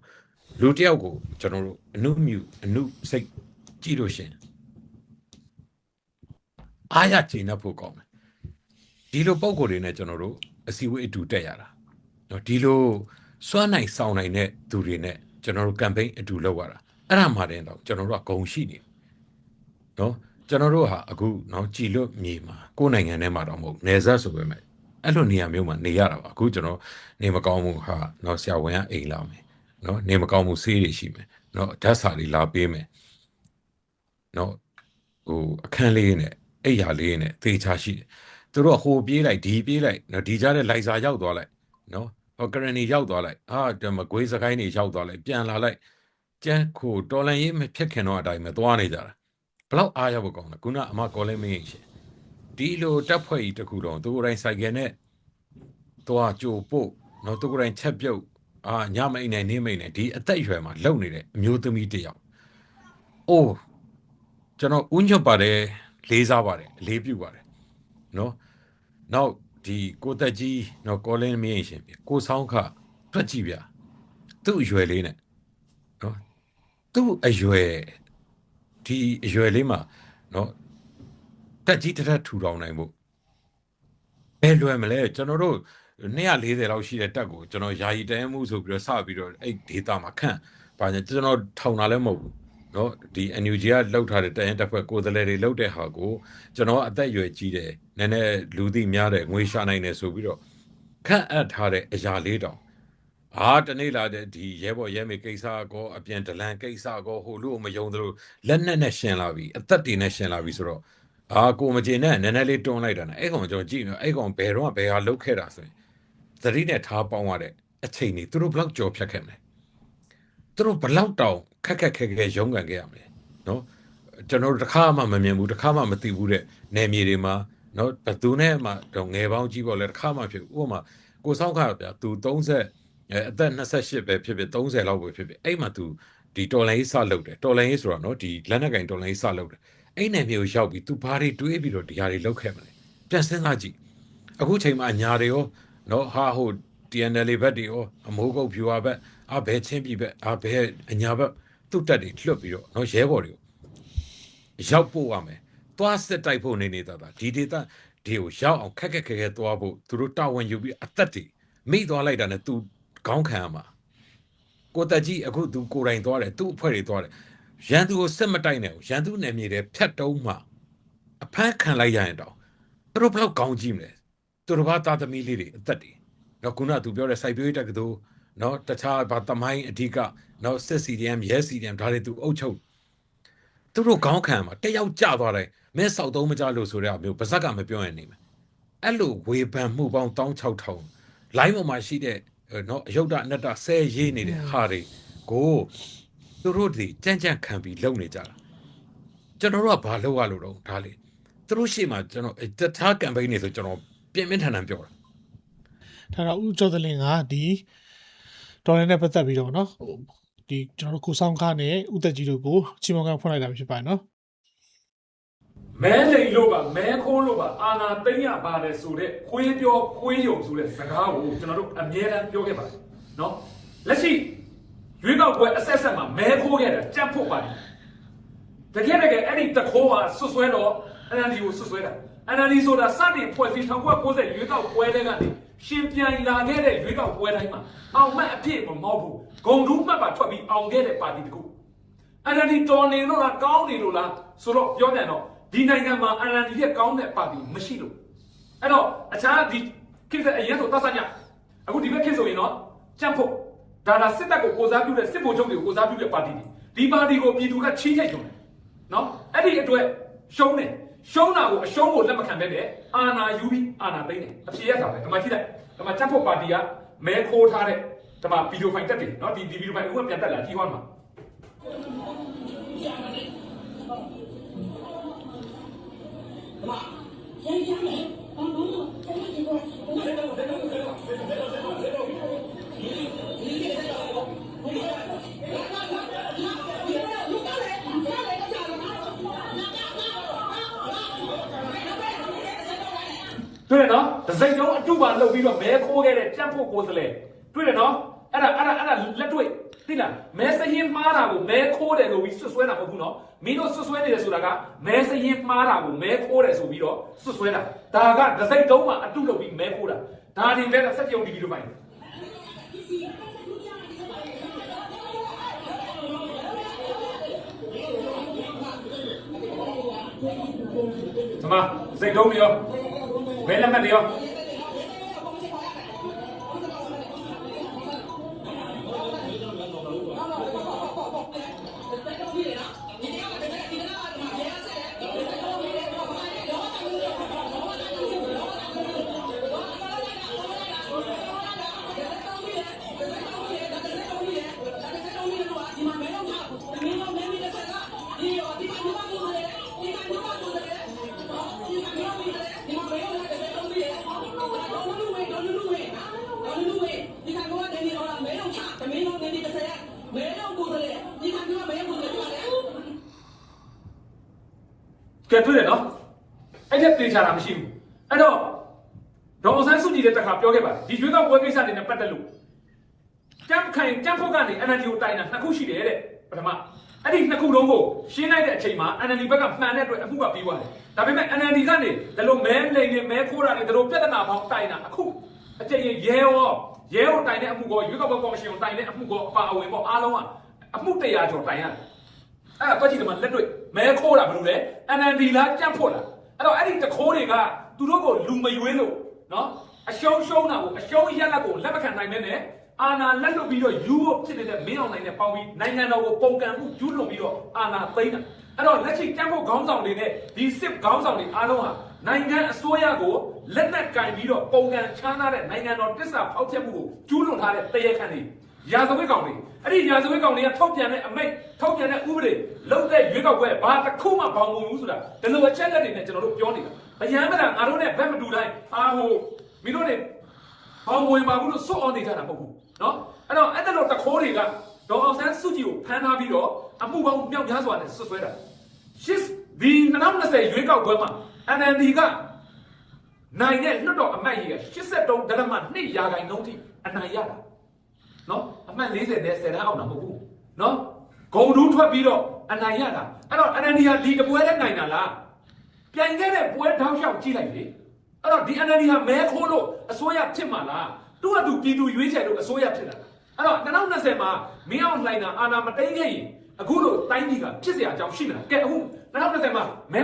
လူတစ်ယောက်ကိုကျွန်တော်တို့အနုမြူအနုစိတ်ကြည့်လို့ရှရင်အားရချိန်နှပ်ဖို့ကောင်းတယ်ဒီလိုပုံကိုယ်တွေနဲ့ကျွန်တော်တို့အစီအဝေးအတူတက်ရတာနော်ဒီလို စွမ်းနိုင်ဆောင်နိုင်တဲ့သူတွေနဲ့ကျွန်တော်တို့ campaign အတူလုပ်ရတာအဲ့ဒါမှတင်တော့ကျွန်တော်တို့ကဂုံရှိနေနော်ကျွန်တော်တို့ဟာအခုနော်ကြည်လွတ်မြေမှာကိုယ်နိုင်ငံထဲမှာတော့မဟုတ်နယ်စပ်ဆိုပေမဲ့အဲ့လိုနေရာမျိုးမှာနေရတာပါအခုကျွန်တော်နေမကောင်းမှုဟာနော်ဆရာဝန်ကအိမ်လာမယ်နော်နေမကောင်းမှုဆေးတွေရှိမယ်နော်ဓာတ်စာတွေလာပေးမယ်နော်ဟိုအခန်းလေးနဲ့အိယာလေးနဲ့သေချာရှိတယ်သူတို့ကဟိုပြေးလိုက်ဒီပြေးလိုက်နော်ဒီကြားတဲ့လိုက်စာရောက်သွားလိုက်နော် ဟောကရဏီရောက်သွားလိုက်ဟာတမကွေးစကိုင်းတွေရောက်သွားလိုက်ပြန်လာလိုက်ကျန်းခိုတော်လန်ရေးမဖြစ်ခင်တော့အတိုင်းပဲသွားနေကြတာဘလောက်အားရဖို့ကောင်းလဲခုနအမကော်လင်းမင်းရှင်ဒီလိုတက်ဖွဲ့ကြီးတစ်ခုတော့သူကိုယ်တိုင်စိုက်ကယ်နဲ့သွားကြိုပို့နော်သူကိုယ်တိုင်ချက်ပြုတ်အာညမိတ်နဲ့နေမိတ်နဲ့ဒီအသက်အရွယ်မှာလုံနေတဲ့အမျိုးသမီးတစ်ယောက်အိုးကျွန်တော်ဥညွတ်ပါတယ်လေးစားပါတယ်အလေးပြုပါတယ်နော်နောက် ဒီကိုတက်ကြီးနော်ကောလင်းမင်းရှင်ကိုဆောင်းခတွက်ကြည့်ဗျသူ့အရွယ်လေးနဲ့နော်သူ့အရွယ်ဒီအရွယ်လေးမှာနော်တက်ကြီးတစ်ထပ်ထူထောင်နိုင်ဖို့ဘယ်လွယ်မလဲကျွန်တော်တို့240လောက်ရှိတဲ့တက်ကိုကျွန်တော်ယာယီတန်းမှုဆိုပြီးတော့စပြီးတော့အဲ့ဒေတာမှာခန့်ပါညာကျွန်တော်ထောင်တာလည်းမဟုတ်ဘူး နော်ဒီ NUG ကလှုပ်ထားတဲ့တရင်တစ်ဖွဲ့ကိုယ်စားလှယ်တွေလှုပ်တဲ့ဟာကိုကျွန်တော်အသက်အရွယ်ကြီးတယ်နည်းနည်းလူသိများတယ်ငွေရှာနိုင်တယ်ဆိုပြီးတော့ခန့်အပ်ထားတဲ့အရာလေးတောင်အာတနေ့လာတဲ့ဒီရဲဘော်ရဲမေကိစ္စကောအပြင်ဒလန်ကိစ္စကောဟိုလူ့မယုံသလိုလက်နဲ့နဲ့ရှင်လာပြီအသက်တွေနဲ့ရှင်လာပြီဆိုတော့အာကိုမကျေနဲ့နည်းနည်းလေးတွန်းလိုက်တာနဲ့အဲ့ကောင်ကျွန်တော်ကြည့်နေအဲ့ကောင်ဘယ်တော့ဘယ်ဟာလုတ်ခဲ့တာဆိုရင်သတိနဲ့ထားပေါင်းရတဲ့အချိန်တွေသူတို့ဘလောက်ကြော်ဖြတ်ခဲ့မလဲသူတို့ဘလောက်တောင် ခက်ခက်ခဲခဲရုန်းကန်ခဲ့ရမလဲနော်ကျွန်တော်တို့တစ်ခါမှမမြင်ဘူးတစ်ခါမှမသိဘူးတဲ့နယ်မြေတွေမှာနော်ဘယ်သူနဲ့မှတော့ငယ်ပေါင်းကြီးပေါ့လေတစ်ခါမှဖြစ်ဘူးဥပမာကိုဆောက်ခါဗျာသူ30အဲအသက်28ပဲဖြစ်ဖြစ်30လောက်ပဲဖြစ်ဖြစ်အဲ့မှာသူဒီတော်လိုင်းစလုပ်တယ်တော်လိုင်းဆိုတော့နော်ဒီလက်နက်ကင်တော်လိုင်းစလုပ်တယ်အဲ့နယ်မြေကိုရောက်ပြီးသူဘာတွေတွေးပြီးတော့ဒီဟာတွေလုပ်ခဲ့မလဲပြန်စဉ်းစားကြည့်အခုချိန်မှာညာတွေရောနော်ဟာဟို TNL ဘက်တွေရောအမိုးကုတ်ဖြူဟာဘက်အာဘဲချင်းပြီဘက်အာဘဲအညာဘက် သူ့တက်တွေလွတ်ပြီးတော့နော်ရဲဘော်တွေကိုရောက်ပို့ရမယ်သွားစစ်တိုက်ဖို့နေနေတာဒါဒီဒေတာဒီကိုရောက်အောင်ခက်ခက်ခဲခဲသွားဖို့သူတို့တာဝန်ယူပြီးအသက်တွေမိသွားလိုက်တာနဲ့သူခေါင်းခံရမှာကိုတက်ကြီးအခုသူကိုယ်တိုင်သွားတယ်သူ့အဖွဲ့တွေသွားတယ်ရန်သူကိုစစ်မတိုက်နဲ့ဘူးရန်သူနယ်မြေတွေဖြတ်တုံးမှအဖမ်းခံလိုက်ရရင်တော့သူတို့ဘယ်လောက်ကောင်းကြည့်မလဲသူတို့ဘာသားသမီးလေးတွေအသက်တွေနော်ခုနကသူပြောတဲ့စိုက်ပျိုးရေးတက္ကသိုလ် နော်တခြားဗာသမိုင်းအဓိကနော်စစ် CDM ရဲ CDM ဒါတွေသူအုပ်ချုပ်သူတို့ခေါင်းခံမှာတက်ရောက်ကြသွားတယ်မဲဆောက်သုံးမကြလို့ဆိုတဲ့အမျိုးပါဇက်ကမပြောရင်နေမယ်အဲ့လိုဝေဖန်မှုပေါင်း16000လိုင်းပေါ်မှာရှိတဲ့နော်အယုဒ္ဓအနတ္တဆဲရေးနေတဲ့ဟာတွေကိုသူတို့ဒီကြမ်းကြမ်းခံပြီးလုံနေကြတာကျွန်တော်တို့ကဘာလုပ်ရလို့တော့ဒါလေသူတို့ရှေ့မှာကျွန်တော်တခြား campaign တွေဆိုကျွန်တော်ပြင်းပြင်းထန်ထန်ပြောတာဒါတော့ဦးကျော်သလင်ကဒီ တော်ရင်နဲ့ပတ်သက်ပြီးတော့ဗောနော်ဟိုဒီကျွန်တော်တို့ကိုဆောင်ခါနဲ့ဥသက်ကြီးတို့ကိုချီမွန်ကန်ဖွင့်လိုက်တာဖြစ်ပါတယ်နော်မဲလိန်လို့ပါမဲခိုးလို့ပါအာနာသိမ့်ရပါတယ်ဆိုတဲ့ခွေးပြောခွေးယုံဆိုတဲ့စကားကိုကျွန်တော်တို့အမြဲတမ်းပြောခဲ့ပါတယ်နော်လက်ရှိရွေးကောက်ပွဲအဆက်ဆက်မှာမဲခိုးခဲ့တာကြက်ဖို့ပါတယ်တကယ်တကယ်အဲ့ဒီတခိုးဟာဆွဆွဲတော့ NLD ကိုဆွဆွဲတာ NLD ဆိုတာစတင်ဖွဲ့စည်း1990ရွေးကောက်ပွဲတဲ့ကနေ ရှင်ပြိုင်လာခဲ့တဲ့ရွေးကောက်ပွဲတိုင်းမှာအောင်မတ်အဖြစ်မမဟုတ်ဘူးဂုံတူးမှတ်ပါထွက်ပြီးအောင်ခဲ့တဲ့ပါတီတကူ NLD တော်နေလို့လားကောင်းနေလို့လားဆိုတော့ပြောပြန်တော့ဒီနိုင်ငံမှာ NLD ရဲ့ကောင်းတဲ့ပါတီမရှိလို့အဲ့တော့အခြားဒီကိစ္စအရင်ဆိုသတ်ဆညအခုဒီဘက်ကိစ္စဆိုရင်တော့ကြံ့ဖို့ဒါလာစစ်တပ်ကိုကိုစားပြုတဲ့စစ်ဗိုလ်ချုပ်တွေကိုကိုစားပြုတဲ့ပါတီတွေဒီပါတီကိုပြည်သူကချီးချိတ်ကြုံတယ်နော်အဲ့ဒီအတွက်ရှုံးတယ်ရှုံးတာကိုအရှုံးကိုလက်မခံဘဲနဲ့အာဏာယူပြီးအာဏာသိမ်းတယ်အဖြေရတာပဲဒီမှာကြည့်လိုက် ဒီမှာကြံ့ဖို့ပါတီကမဲခိုးထားတဲ့ဒီမှာဗီဒီယိုဖိုင်တက်တယ်နော်ဒီဒီဗီဒီယိုဖိုင်အခုကပြန်တက်လာကြီးဟောမှာ တွေ့တယ်နော်ဒစိမ့်လုံးအတုပါလှုပ်ပြီးတော့မဲခိုးခဲ့တဲ့ကြက်ဖို့ကိုယ်စလဲတွေ့တယ်နော်အဲ့ဒါအဲ့ဒါအဲ့ဒါလက်တွေ့သိလားမဲစရင်မှားတာကိုမဲခိုးတယ်လို့ပြီးဆွဆွဲတာမဟုတ်ဘူးနော်မင်းတို့ဆွဆွဲနေတယ်ဆိုတာကမဲစရင်မှားတာကိုမဲခိုးတယ်ဆိုပြီးတော့ဆွဆွဲတာဒါကဒစိမ့်လုံးမှာအတုလုပ်ပြီးမဲခိုးတာဒါဒီပဲစက်ကြုံဒီဗီဒီယိုပိုင်းသမားစိတ်တုံးနေ ရောဘယ် လက်မှတ်တွေရောကဲတွေ့တယ်နော်အဲ့ဒါတေချာတာမရှိဘူးအဲ့တော့ဒေါ်အောင်ဆန်းစုကြည်တဲ့တခါပြောခဲ့ပါတယ်ဒီရွေးကောက်ပွဲကိစ္စတွေနဲ့ပတ်သက်လို့ကြမ်းခိုင်ကြမ်းဖို့ကနေ NLD ကိုတိုင်တာနှစ်ခုရှိတယ်တဲ့ပထမအဲ့ဒီနှစ်ခုလုံးကိုရှင်းလိုက်တဲ့အချိန်မှာ NLD ဘက်ကမှန်တဲ့အတွက်အမှုကပြီးသွားတယ်ဒါပေမဲ့ NLD ကနေဒီလိုမဲလိန်နဲ့မဲခိုးတာတွေဒီလိုပြဿနာပေါင်းတိုင်တာအခုအကျဉ်းရဲရောရဲကိုတိုင်တဲ့အမှုကောရွေးကောက်ပွဲကော်မရှင်ကိုတိုင်တဲ့အမှုကောအပါအဝင်ပေါ့အားလုံးက အမှုတရာကျော်တိုင်ရတယ်အဲ့ဒါတွက်ကြည့်တယ်မှာလက်တွေ့မဲခိုးတာဘယ်လိုလဲ NND လားကြန့်ဖို့လားအဲ့တော့အဲ့ဒီတခိုးတွေကသူတို့ကိုလူမရွေးလို့နော်အရှုံးရှုံးတာကိုအရှုံးရက်လက်ကိုလက်မခံနိုင်မဲနဲ့အာဏာလက်လွတ်ပြီးတော့ယူဖို့ဖြစ်နေတဲ့မင်းအောင်နိုင်နဲ့ပေါင်းပြီးနိုင်ငံတော်ကိုပုံကံမှုယူလွန်ပြီးတော့အာဏာသိမ်းတာအဲ့တော့လက်ရှိကြန့်ဖို့ခေါင်းဆောင်တွေနဲ့ဒီစစ်ခေါင်းဆောင်တွေအားလုံးဟာနိုင်ငံအစိုးရကိုလက်နက်ကင်ပြီးတော့ပုံကံချမ်းသာတဲ့နိုင်ငံတော်တစ္ဆာဖောက်ဖျက်မှုကိုကျူးလွန်ထားတဲ့တရေခန့်တွေ ရာဇဝတ်ကောင်တွေအဲ့ဒီရာဇဝတ်ကောင်တွေကထုတ်ပြန်တဲ့အမိတ်ထုတ်ပြန်တဲ့ဥပဒေလုံးတဲ့ရွေးကောက်ပွဲဘာတစ်ခုမှဘောင်ကုန်ဘူးဆိုတာဒီလိုအချက်လက်တွေနဲ့ကျွန်တော်တို့ပြောနေတာအရန်မလားငါတို့နဲ့ဘက်မတူတိုင်းအာဟိုမင်းတို့တွေဘောင်ဝင်ပါဘူးလို့စွတ်အောင်နေကြတာမဟုတ်ဘူးเนาะအဲ့တော့အဲ့ဒါလို့တခိုးတွေကဒေါ်အောင်ဆန်းစုကြည်ကိုဖမ်းထားပြီးတော့အမှုပေါင်းမြောက်များစွာနဲ့ဆွဆွဲတာရှစ်ဒီ2020ရွေးကောက်ပွဲမှာ NND ကနိုင်တဲ့လွတ်တော်အမတ်ကြီးက83ဒလမ2ရာခိုင်နှုန်းထိအနိုင်ရတာ နော်အမှတ်40နဲ့10တန်းအောင်တာမဟုတ်ဘူးနော်ဂုံတူးထွက်ပြီးတော့အနိုင်ရတာအဲ့တော့ NND ဟာဒီတပွဲနဲ့နိုင်တာလားပြိုင်ခဲ့တဲ့ပွဲတောက်လျှောက်ကြည့်လိုက်လေအဲ့တော့ဒီ NND ဟာမဲခိုးလို့အစိုးရဖြစ်မှာလားသူ့အတူပြည်သူရွေးချယ်လို့အစိုးရဖြစ်တာအဲ့တော့2020မှာမင်းအောင်လှိုင်တာအာဏာမသိမ်းခဲ့ရင်အခုလို့တိုင်းပြည်ကဖြစ်เสียအကြောင်းရှိမလားကဲအခု2020မှာမဲ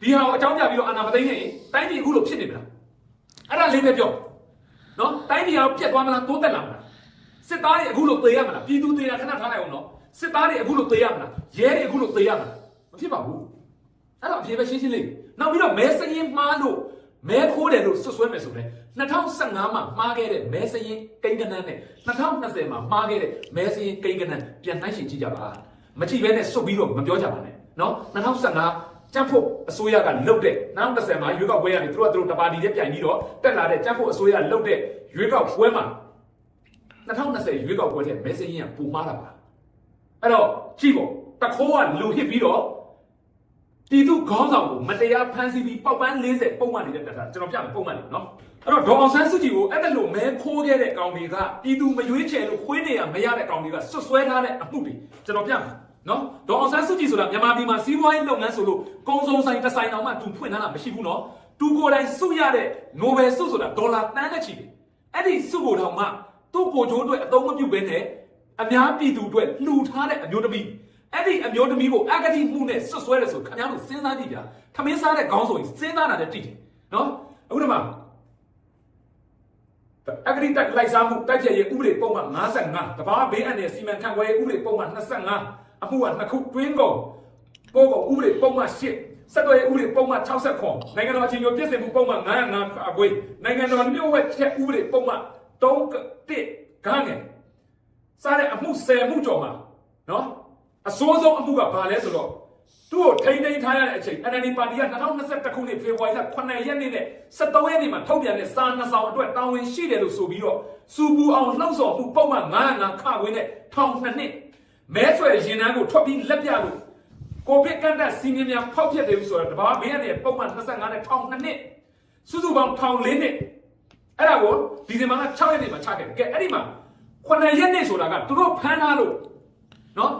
ဒီဟာကိုအကြောင်းပြပြီးတော့အာဏာမသိမ်းခဲ့ရင်တိုင်းပြည်အခုလို့ဖြစ်နေမလားအဲ့ဒါလေးပဲပြောနော်တိုင်းပြည်ကပြက်သွားမလားတိုးတက်လာမလား စစ်သားတွေအခုလို့သေရမလားပြည်သူသေတာခဏထားလိုက်အောင်နော်စစ်သားတွေအခုလို့သေရမလားရဲတွေအခုလို့သေရမလားမဖြစ်ပါဘူးအဲ့တော့အပြေပဲရှင်းရှင်းလေးနောက်ပြီးတော့မဲစရင်မှားလို့မဲခိုးတယ်လို့ဆွဆွဲမယ်ဆိုလဲ2015မှာမှားခဲ့တဲ့မဲစရင်ကိန်းကနန်းနဲ့2020မှာမှားခဲ့တဲ့မဲစရင်ကိန်းကနန်းပြန်နှိုင်းရှင်ကြည့်ကြပါမကြည့်ဘဲနဲ့စွတ်ပြီးတော့မပြောကြပါနဲ့နော်2015ကျန်းဖို့အစိုးရကလုတ်တဲ့2010မှာရွေးကောက်ပွဲကနေသူတို့ကသူတို့တပါတီနဲ့ပြိုင်ပြီးတော့တက်လာတဲ့ကျန်းဖို့အစိုးရလုတ်တဲ့ရွေးကောက်ပွဲမှာ 2020ရွေးကောက်ပွဲတဲ့မဲစင်းရင်ကပူမှားတာပါအဲ့တော့ကြည့်ပေါ့တခိုးကလူဟစ်ပြီးတော့ပြည်သူခေါင်းဆောင်ကိုမတရားဖမ်းဆီးပြီးပေါက်ပန်း40ပုံမှန်နေတဲ့တက်တာကျွန်တော်ပြမယ်ပုံမှန်နေနော်အဲ့တော့ဒေါအောင်ဆန်းစုကြည်ကိုအဲ့ဒါလိုမဲခိုးခဲ့တဲ့ကောင်တွေကပြည်သူမရွေးချယ်လို့ခွေးနေရမရတဲ့ကောင်တွေကဆွတ်ဆွဲထားတဲ့အမှုတွေကျွန်တော်ပြမယ်နော်ဒေါအောင်ဆန်းစုကြည်ဆိုတာမြန်မာပြည်မှာစီးပွားရေးလုပ်ငန်းဆိုလို့ကုံစုံဆိုင်တစ်ဆိုင်အောင်မှသူဖွင့်ထားတာမရှိဘူးနော်သူကိုယ်တိုင်စုရတဲ့နိုဘယ်ဆုဆိုတာဒေါ်လာတန်းနဲ့ချီတယ်အဲ့ဒီဆုကိုတော့မှ သူ့ကိုယ်ကျိုးအတွက်အသုံးမပြုဘဲနဲ့အများပြည်သူအတွက်လှူထားတဲ့အမျိုးသမီးအဲ့ဒီအမျိုးသမီးကိုအဂတိမှုနဲ့ဆွတ်ဆွဲတယ်ဆိုခင်ဗျားတို့စဉ်းစားကြည့်ကြထမင်းစားတဲ့ခေါင်းဆိုရင်စဉ်းစားတာနဲ့တိတယ်နော်အခုဒီမှာအဂတိတိုက်လိုက်စားမှုတိုက်ဖြတ်ရေးဥပဒေပုံမှန်55တဘာဘေးအန္တရာယ်စီမံခန့်ခွဲရေးဥပဒေပုံမှန်25အမှုကနှစ်ခုတွင်းကုန်ပို့ကုန်ဥပဒေပုံမှန်8စက်တော်ရေးဥပဒေပုံမှန်60နိုင်ငံတော်အချင်းချင်းပြည်စင်မှုပုံမှန်905အကွေးနိုင်ငံတော်လျှို့ဝှက်ချက်ဥပဒေပုံမှန် 3 1ခန်းငယ်စားတဲ့အမှု၁၀မှုကျော်မှာနော်အစိုးဆုံးအမှုကဘာလဲဆိုတော့သူ့ကိုထိန်းသိမ်းထားရတဲ့အချိန် NLD ပါတီက2021ခုနှစ်ဖေဖော်ဝါရီလ9ရက်နေ့နဲ့17ရက်နေ့မှာထုတ်ပြန်တဲ့စာနှစ်ဆောင်အတွက်တာဝန်ရှိတယ်လို့ဆိုပြီးတော့စူပူအောင်လှုံ့ဆော်မှုပုံမှန်905ခခွင်းနဲ့ထောင်နှစ်နှစ်မဲဆွယ်ရင်နှန်းကိုထွက်ပြီးလက်ပြလို့ကိုဗစ်ကန့်တက်စီမင်းများဖောက်ဖျက်တယ်လို့ဆိုတော့တဘာဘေးကနေပုံမှန်25နဲ့ထောင်နှစ်နှစ်စုစုပေါင်းထောင်၄နှစ် အဲ့ဒါကိုဒီဇင်ဘာလ6ရက်နေ့မှာချခဲ့တယ်ကဲအဲ့ဒီမှာခုနှစ်ရက်နေ့ဆိုတာကသူတို့ဖမ်းထားလို့နော်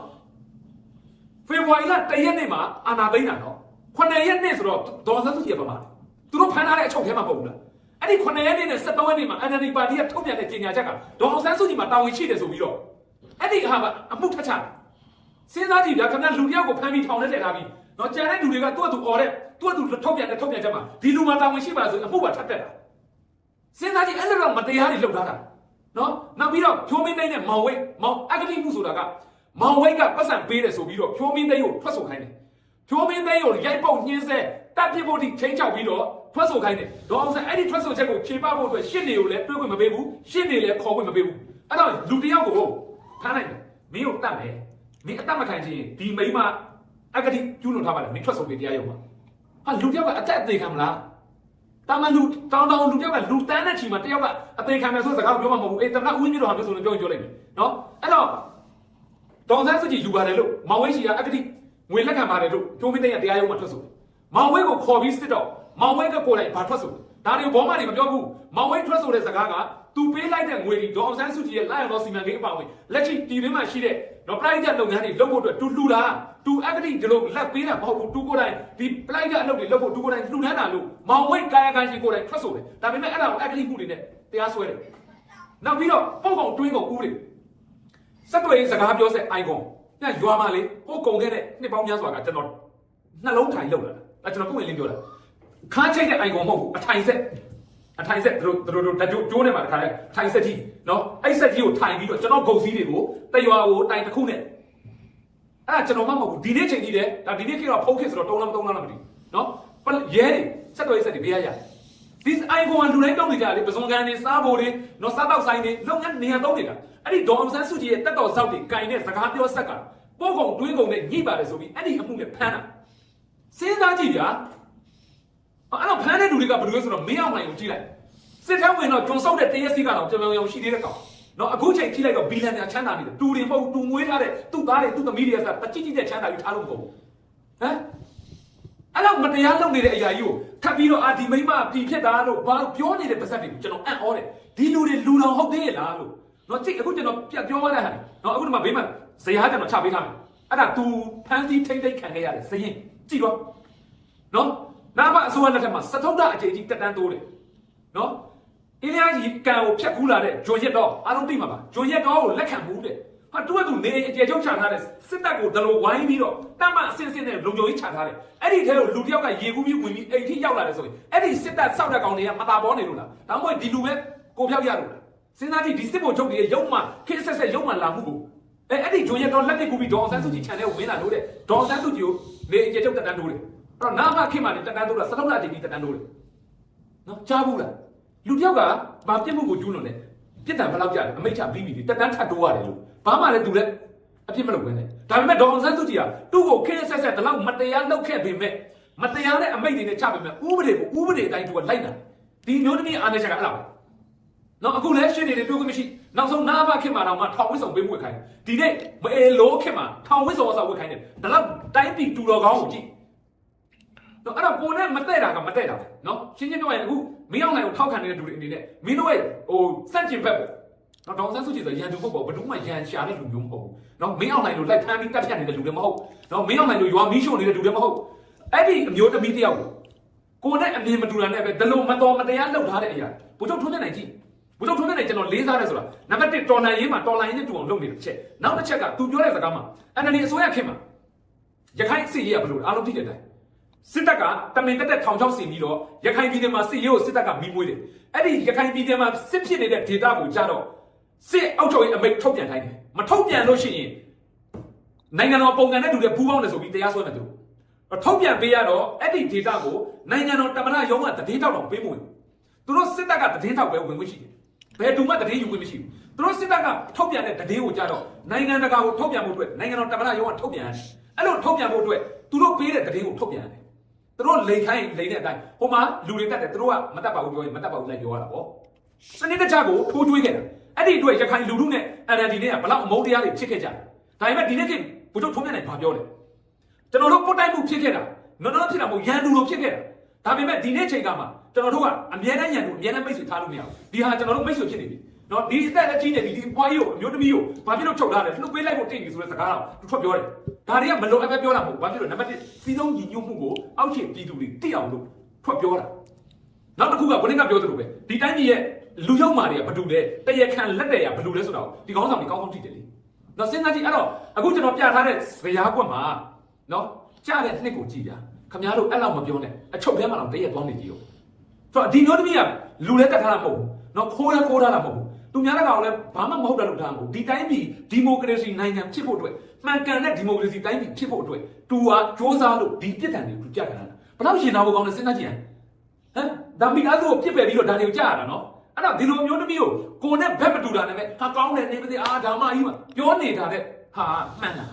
ဖေဖော်ဝါရီလတရက်နေ့မှာအာနာသိန်းတာနော်ခုနှစ်ရက်နေ့ဆိုတော့ဒေါ်စန်းစုကြည်ပါမှာသူတို့ဖမ်းထားတဲ့အချုပ်ထဲမှာပုံဘူးလားအဲ့ဒီခုနှစ်ရက်နေ့နဲ့73ရက်နေ့မှာ NLD ပါတီကထုတ်ပြန်တဲ့ကြေညာချက်ကဒေါ်အောင်ဆန်းစုကြည်မှာတာဝန်ရှိတယ်ဆိုပြီးတော့အဲ့ဒီဟာကအမှုထက်ချတယ်စဉ်းစားကြည့်ဗျာခင်ဗျာလူတယောက်ကိုဖမ်းပြီးထောင်ထဲထည့်ထားပြီးနော်ကြံတဲ့လူတွေကသူ့အတူអော်တဲ့သူ့အတူထုတ်ပြန်တဲ့ထုတ်ပြန်ချက်မှာဒီလူမှာတာဝန်ရှိပါလားဆိုရင်အမှုပါထပ်တက်တာ စဉ်းစားကြည့်အဲ့လိုတော့မတရားတွေလှုပ်ထားတာနော်နောက်ပြီးတော့ဖြိုးမင်းသိန်းနဲ့မောင်ဝိတ်မောင်အဂတိမှုဆိုတာကမောင်ဝိတ်ကပတ်စံပေးတယ်ဆိုပြီးတော့ဖြိုးမင်းသိန်းကိုထွက်ဆိုခိုင်းတယ်ဖြိုးမင်းသိန်းကိုရိုက်ပုတ်ညှင်းဆဲတပ်ပြစ်ဖို့ဒီချိန်ချောက်ပြီးတော့ထွက်ဆိုခိုင်းတယ်ဒေါအောင်ဆန်းအဲ့ဒီထွက်ဆိုချက်ကိုဖြေပဖို့အတွက်ရှင်းနေကိုလည်းတွေးခွင့်မပေးဘူးရှင်းနေလည်းခေါ်ခွင့်မပေးဘူးအဲ့တော့လူတစ်ယောက်ကိုဖမ်းလိုက်တယ်မင်းကိုတတ်မယ်မင်းအတတ်မခံချင်းဒီမိန်းမအဂတိကျူးလွန်ထားပါလေမင်းထွက်ဆိုပေးတရားရုံမှာဟာလူတစ်ယောက်ကအသက်အသေးခံမလား တာမန်လူတောင်းတောင်းလူတယောက်ကလူတန်းတဲ့ချီမှာတယောက်ကအသေးခံမယ်ဆိုတဲ့စကားကိုပြောမှာမဟုတ်ဘူးအေးတမန်ဦးကြီးတို့ဟာမျိုးဆိုရင်ပြောရင်ပြောလိုက်မယ်နော်အဲ့တော့ဒေါန်ဆန်းစုကြည်ယူပါတယ်လို့မောင်ဝိတ်ရှိကအကတိငွေလက်ခံပါတယ်လို့ကျိုးမင်းတဲ့ရတရားရုံးမှာထွက်ဆိုမောင်ဝိတ်ကိုခေါ်ပြီးစစ်တော့မောင်ဝိတ်ကကိုယ်တိုင်ဘာထွက်ဆိုဒါတွေဘောမတွေမပြောဘူးမောင်ဝိတ်ထွက်ဆိုတဲ့စကားက သူပေးလိုက်တဲ့ငွေတွေဒေါန်ဆန်းစုကြည်ရဲ့လိုက်ရတော့စီမံကိန်းအပါဝင်လက်ရှိတီရင်းမှာရှိတဲ့နော်ပလိုက်တဲ့လုပ်ငန်းတွေလုပ်ဖို့အတွက်တူလူတာတူအကတိဒီလိုလက်ပေးတာမဟုတ်ဘူးတူကိုယ်တိုင်ဒီပလိုက်တဲ့အလုပ်တွေလုပ်ဖို့တူကိုယ်တိုင်လှူထမ်းတာလို့မောင်ဝိတ်ကာယကံရှင်ကိုယ်တိုင်ထွက်ဆိုတယ်ဒါပေမဲ့အဲ့ဒါကိုအကတိမှုတွေနဲ့တရားစွဲတယ်နောက်ပြီးတော့ပုံကောင်တွင်းကောင်ဦးတွေစက်တွေစကားပြောဆက် icon ညရွာမှာလေဟိုကုံခဲ့တဲ့နှစ်ပေါင်းများစွာကကျွန်တော်နှလုံးထိုင်လောက်လာတာကျွန်တော်ကိုယ်ဝင်လင်းပြောတာခါချိတ်တဲ့ icon မဟုတ်ဘူးအထိုင်ဆက် အထိုင်ဆက်သူတို့သူတို့တို့ကျိုးနေမှာတခါလဲထိုင်ဆက်ကြီးနော်အဲ့ဆက်ကြီးကိုထိုင်ပြီးတော့ကျွန်တော်ဂုံစည်းတွေကိုတရွာကိုတိုင်တစ်ခုနဲ့အဲ့ဒါကျွန်တော်မှမဟုတ်ဘူးဒီနေ့ချိန်ကြီးတယ်ဒါဒီနေ့ခေတ်တော့ဖုန်းခေတ်ဆိုတော့တုံးလားမတုံးလားမသိဘူးနော်ပလရဲတွေစက်တော်ရေးစက်တွေဘေးရရဒီ icon ကလူတိုင်းတောင်းနေကြတယ်ပစုံကန်တွေစားဖို့တွေနော်စားတော့ဆိုင်တွေလုပ်ငန်းနေရာတောင်းနေတာအဲ့ဒီဒေါ်အောင်ဆန်းစုကြည်ရဲ့တက်တော်ဆောက်တွေကင်တဲ့စကားပြောဆက်ကပို့ကုန်တွင်းကုန်နဲ့ညှိပါတယ်ဆိုပြီးအဲ့ဒီအမှုနဲ့ဖမ်းတာစဉ်းစားကြည့်ဗျာ အဲ့တော့ဖမ်းတဲ့လူတွေကဘယ်လိုလဲဆိုတော့မင်းအောင်နိုင်ကိုကြည့်လိုက်စစ်ထဲဝင်တော့ဂျွန်ဆောက်တဲ့တရက်စီကတော့ကြောင်ကြောင်ရှိသေးတဲ့ကောင်နော်အခုချိန်ကြည့်လိုက်တော့ဘီလန်ညာချမ်းသာနေတယ်တူတွေမဟုတ်တူငွေထားတဲ့သူ့သားတွေသူ့သမီးတွေဆိုတာတကြည့်ကြည့်တဲ့ချမ်းသာပြီးထားလို့မဟုတ်ဘူးဟမ်အဲ့တော့မတရားလုပ်နေတဲ့အရာကြီးကိုထပ်ပြီးတော့အာဒီမိမပြည်ဖြစ်တာလို့ဘာလို့ပြောနေတဲ့ပါဇက်တွေကိုကျွန်တော်အံ့ဩတယ်ဒီလူတွေလူတော်ဟုတ်သေးရဲ့လားလို့နော်ကြည့်အခုကျွန်တော်ပြပြောရတဲ့ဟာနော်အခုဒီမှာဘေးမှာဇေယျကျွန်တော်ချပေးထားမယ်အဲ့ဒါ तू ဖန်စီထိမ့်ထိမ့်ခံခဲ့ရတယ်ဇရင်ကြည့်တော့နော် နာမအစိုးရလက်ထက်မှာစထုံးတာအခြေကြီးတက်တန်းတိုးတယ်နော်အင်းလျာကြီးကံကိုဖြတ်ကူးလာတဲ့ဂျွန်ရက်တော့အားလုံးသိမှာပါဂျွန်ရက်တော့ကိုလက်ခံမှုတဲ့ဟာသူကသူနေအကျေချုပ်ချထားတဲ့စစ်တပ်ကိုဒလိုဝိုင်းပြီးတော့တတ်မှအစင်စင်နဲ့လုံခြုံရေးချထားတယ်အဲ့ဒီထဲကိုလူတစ်ယောက်ကရေကူးပြီးဝင်ပြီးအိမ်ထိရောက်လာတယ်ဆိုရင်အဲ့ဒီစစ်တပ်စောက်တဲ့ကောင်တွေကမတာပေါ်နေလို့လားဒါမှမဟုတ်ဒီလူပဲကိုပြောက်ရလို့လားစဉ်းစားကြည့်ဒီစစ်ဘုံချုပ်တွေရုံမှခင်းဆက်ဆက်ရုံမှလာမှုကိုအဲအဲ့ဒီဂျွန်ရက်တော့လက်နဲ့ကူးပြီးဒေါ်ဆန်းစုကြည်ခြံထဲကိုဝင်လာလို့တဲ့ဒေါ်ဆန်းစုကြည်ကိုနေအကျေချုပ်တက်တန်းတိုးတယ်အဲ့ တော့နာမခင်မှလည်းတက်တန်းတိုးတာစတုံးလာချိန်ကြီးတက်တန်းတိုးတယ်နော်ကြားဘူးလားလူတယောက်ကဘာပြစ်မှုကိုကျူးလွန်လဲပြစ်ဒဏ်ဘယ်လောက်ကြလဲအမိတ်ချပြီးပြီတက်တန်းထပ်တိုးရတယ်လို့ဘာမှလည်းသူလည်းအပြစ်မလုပ်ဘဲနဲ့ဒါပေမဲ့ဒေါအောင်ဆန်းစုကြည်ကသူ့ကိုခင်းဆက်ဆက်ဒီလောက်မတရားလုပ်ခဲ့ပေမဲ့မတရားတဲ့အမိတ်တွေနဲ့ချပေမဲ့ဥပဒေကိုဥပဒေအတိုင်းသူကလိုက်တာဒီမျိုးသမီးအာနေချက်ကအဲ့လောက်ပဲနော်အခုလည်းရှင်းနေတယ်တွေ့ခွင့်မရှိနောက်ဆုံးနာဘခင်မှာတော့မှထောင်ဝစ်ဆောင်ပေးမှုခိုင်းဒီနေ့မအေလိုခင်မှာထောင်ဝစ်ဆောင်ဆောင်ဝစ်ခိုင်းတယ်ဒါတော့တိုင်းပြည်တူတော်ကောင်းကိုကြည့် နော်အဲ့တော့ကိုနဲ့မတည့်တာကမတည့်တာပဲနော်ရှင်းရှင်းပြောရင်အခုမင်းအောင်နိုင်ကိုထောက်ခံနေတဲ့လူတွေအနေနဲ့မင်းတို့ရဲ့ဟိုစန့်ကျင်ဘက်ပေါ့နော်ဒေါန်ဆန်းစုကြည်ဆိုရန်သူပုတ်ပေါ့ဘယ်သူမှရန်ရှာတဲ့လူမျိုးမဟုတ်ဘူးနော်မင်းအောင်နိုင်ကိုလိုက်ဖမ်းပြီးတပ်ဖြတ်နေတဲ့လူတွေမဟုတ်နော်မင်းအောင်နိုင်ကိုရွာမီးရှို့နေတဲ့လူတွေမဟုတ်အဲ့ဒီအမျိုးသမီးတယောက်ကိုကိုနဲ့အမြင်မတူတာနဲ့ပဲဒလုံမတော်မတရားလုပ်ထားတဲ့အရာဘုချုပ်ထွန်းတဲ့နိုင်ကြည့်ဘုရားထုံးတဲ့ကျွန်တော်လေးစားတယ်ဆိုတာနံပါတ်1တော်လန်ရေးမှာတော်လန်ရေးနဲ့တူအောင်လုပ်နေတဲ့ချက်နောက်တစ်ချက်ကသူပြောတဲ့စကားမှာအန်နဒီအစိုးရခင်မှာရခိုင်စစ်ရေးကဘယ်လိုလဲအားလုံးသိတဲ့အတိုင်း စစ်တပ်ကတမင်တက်တက်ထောင်ချောက်စီပြီးတော့ရခိုင်ပြည်နယ်မှာစစ်ရေးကိုစစ်တပ်ကမီးမွေးတယ်အဲ့ဒီရခိုင်ပြည်နယ်မှာစစ်ဖြစ်နေတဲ့ဒေသကိုကြတော့စစ်အောက်ချုပ်ရေးအမိန့်ထုတ်ပြန်တိုင်းတယ်မထုတ်ပြန်လို့ရှိရင်နိုင်ငံတော်ပုံစံနဲ့တူတဲ့ပူးပေါင်းတယ်ဆိုပြီးတရားစွဲမယ်သူထုတ်ပြန်ပေးရတော့အဲ့ဒီဒေသကိုနိုင်ငံတော်တမန်တော်ရုံးကတည်င်းတောက်တော့ပေးမှုသူတို့စစ်တပ်ကတည်င်းတောက်ပဲဝင်ခွင့်ရှိတယ်ဘယ်သူမှတည်င်းယူခွင့်မရှိဘူးသူတို့စစ်တပ်ကထုတ်ပြန်တဲ့တည်င်းကိုကြတော့နိုင်ငံတကာကိုထုတ်ပြန်ဖို့အတွက်နိုင်ငံတော်တမန်ရုံးကထုတ်ပြန်ရတယ်အဲ့လိုထုတ်ပြန်ဖို့အတွက်သူတို့ပေးတဲ့တည်င်းကိုထုတ်ပြန်ရတယ် သူတို့လိန်ခိုင်းလိန်တဲ့အတိုင်းဟိုမှာလူတွေတက်တယ်သူတို့ကမတက်ပါဘူးပြောရင်မတက်ပါဘူးလိုက်ပြောရတာပေါ့စနစ်တကျကိုထိုးကျွေးခဲ့တာအဲ့ဒီအတွက်ရခိုင်လူထုနဲ့ NLD နဲ့ကဘလောက်အမုန်းတရားတွေဖြစ်ခဲ့ကြတယ်ဒါပေမဲ့ဒီနေ့ကဘုတို့ထုံးမြတ်နိုင်ဘာပြောလဲကျွန်တော်တို့ပုတ်တိုက်မှုဖြစ်ခဲ့တာနော်နော်ဖြစ်တာမဟုတ်ရန်သူလိုဖြစ်ခဲ့တာဒါပေမဲ့ဒီနေ့ချိန်ကမှကျွန်တော်တို့ကအမြဲတမ်းရန်သူအမြဲတမ်းမိတ်ဆွေထားလို့မရဘူးဒီဟာကျွန်တော်တို့မိတ်ဆွေဖြစ်နေပြီနော်ဒီအသက်အကြီးနေပြီဒီပွားကြီးကိုအမျိုးသမီးကိုဘာဖြစ်လို့ချုပ်ထားလဲလှုပ်ပေးလိုက်ဖို့တင့်ပြီဆိုတဲ့စကားတော့သူထွက်ပြောတယ် ဒါတွေကမလုံအပ်ပဲပြောတာမဟုတ်ဘာဖြစ်လို့နံပါတ်1စီးဆုံးညီညွတ်မှုကိုအောက်ခြေပြည်သူတွေသိအောင်လို့ထွက်ပြောတာနောက်တစ်ခုကဘုရင်ကပြောသလိုပဲဒီတိုင်းပြည်ရဲ့လူယုံမာတွေကဘာတူလဲတရခံလက်တယ်ရဘာတူလဲဆိုတော့ဒီကောင်းဆောင်တွေကောင်းကောင်းသိတယ်လေနော်စဉ်းစားကြည့်အဲ့တော့အခုကျွန်တော်ပြထားတဲ့ဇရာကွက်မှာနော်ကြားတဲ့နှစ်ကိုကြည့်ပြခမများတို့အဲ့လောက်မပြောနဲ့အချုပ်ထဲမှာတော့တရက်သွားနေကြည့်ရောဆိုတော့ဒီမျိုးသမီးကလူလဲတက်ထားတာမဟုတ်ဘူးနော်ခိုးလဲခိုးထားတာမဟုတ်ဘူး သူများတကောင်လည်းဘာမှမဟုတ်တယ်လို့ထားမှာမဟုတ်ဒီတိုင်းပြည်ဒီမိုကရေစီနိုင်ငံဖြစ်ဖို့အတွက်မှန်ကန်တဲ့ဒီမိုကရေစီတိုင်းပြည်ဖြစ်ဖို့အတွက်သူကစ조사လို့ဒီပြစ်ဒဏ်တွေကိုကြားထားတာဘယ်တော့ရင်နာဖို့ကောင်းလဲစဉ်းစားကြည့်ရင် ဟမ်ဒါမိသားစုကိုပြစ်ပယ်ပြီးတော့ဒါတွေကိုကြားရတာနော်အဲ့တော့ဒီလိုမျိုးသမီးကိုကိုနဲ့ဘက်မတူတာနဲ့ပဲဟာကောင်းတယ်နေပါသေးအာဒါမှကြီးမှာပြောနေတာတဲ့ဟာမှန်လား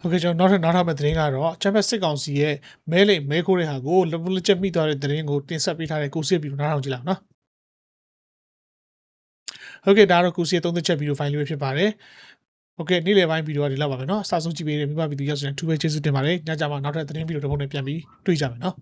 โอเคကျွန်တော်နောက်ထပ်နောက်ထပ်မဲ့သတင်းကတော့ချမ်ပီယံစစ်ကောင်စီရဲ့မဲလိမ်မဲခိုးတဲ့ဟာကိုလဘလက်ချက်မိသွားတဲ့သတင်းကိုတင်ဆက်ပေးထားတဲ့ကိုစစ်ဗီဒီယိုနားထောင်ကြည့်လောက်နော် ဟုတ်ကဲ့ဒါကတော့ကိုစီရဲ့သုံးသက်ချက်ဗီဒီယိုဖိုင်လေးပဲဖြစ်ပါတယ်โอเคနေ့လယ်ပိုင်းဗီဒီယိုကဒီလောက်ပါပဲเนาะအစားဆုံးကြည့်ပေးတဲ့မိဘဗီဒီယိုရောက်စတဲ့သူပဲကျေးဇူးတင်ပါတယ်ညကြမှာနောက်ထပ်သတင်းဗီဒီယိုတစ်ပုဒ်နဲ့ပြန်ပြီးတွေ့ကြမယ်เนาะ